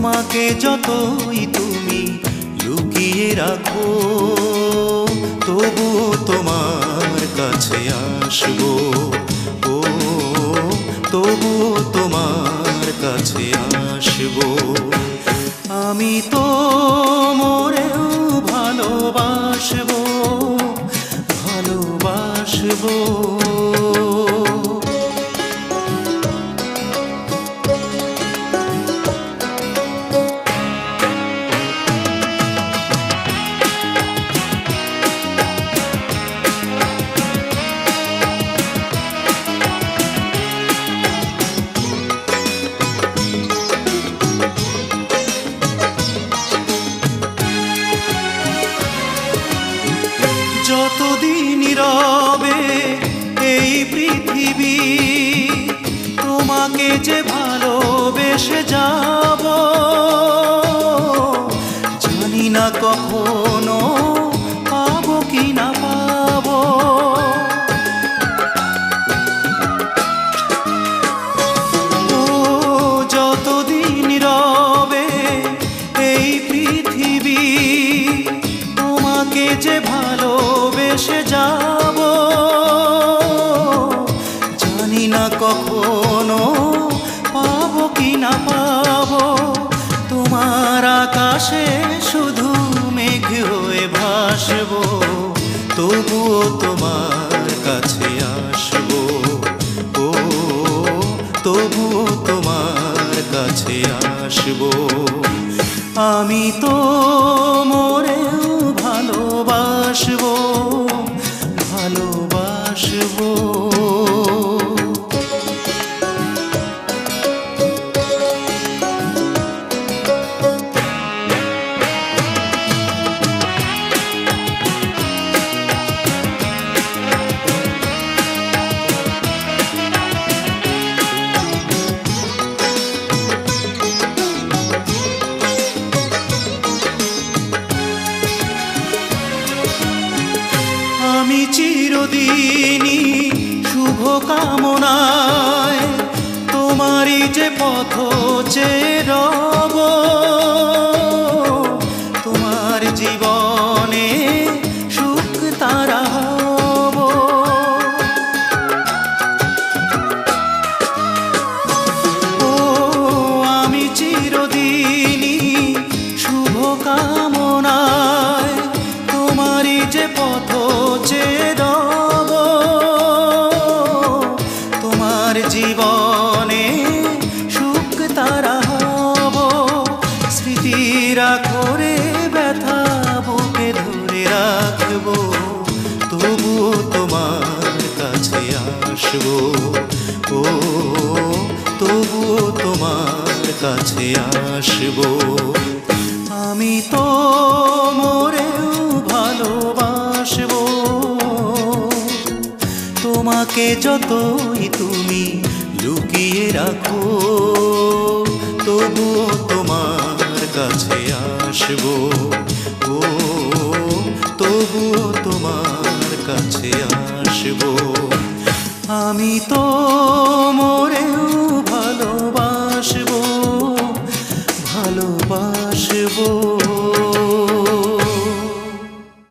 তোমাকে যতই তুমি লুকিয়ে রাখো তবু তোমার কাছে আসব। ও তবু তোমার কাছে আসব। আমি তো মরেও ভালোবাসবো ভালোবাসবো। যতদিন রবে এই পৃথিবী। তোমাকে যে ভালোবেসে যাব, জানি না কখনো পাবো কি না পাবো। যতদিন রবে এই পৃথিবী তোমাকে যে ভালোবেসে যাব, জানি না কখনো পাবো কি না পাবো। তোমার আকাশে শুধু মেঘ হয়ে ভাসবো, তবুও তোমার কাছে আসব। ও, তবুও তোমার কাছে আসব। আমি তো চিরদিনই শুভ কামনায় তোমারই যে পথ চেয়ে রাখব, তবুও তোমার কাছে আসব। ও, তবুও তোমার কাছে আসব। আমি তো মরেও ভালোবাসবো। তোমাকে যতই তুমি লুকিয়ে রাখো, তবুও তোমার কাছে আসব। তবুও তোমার কাছে আসব। আমি তো মরেও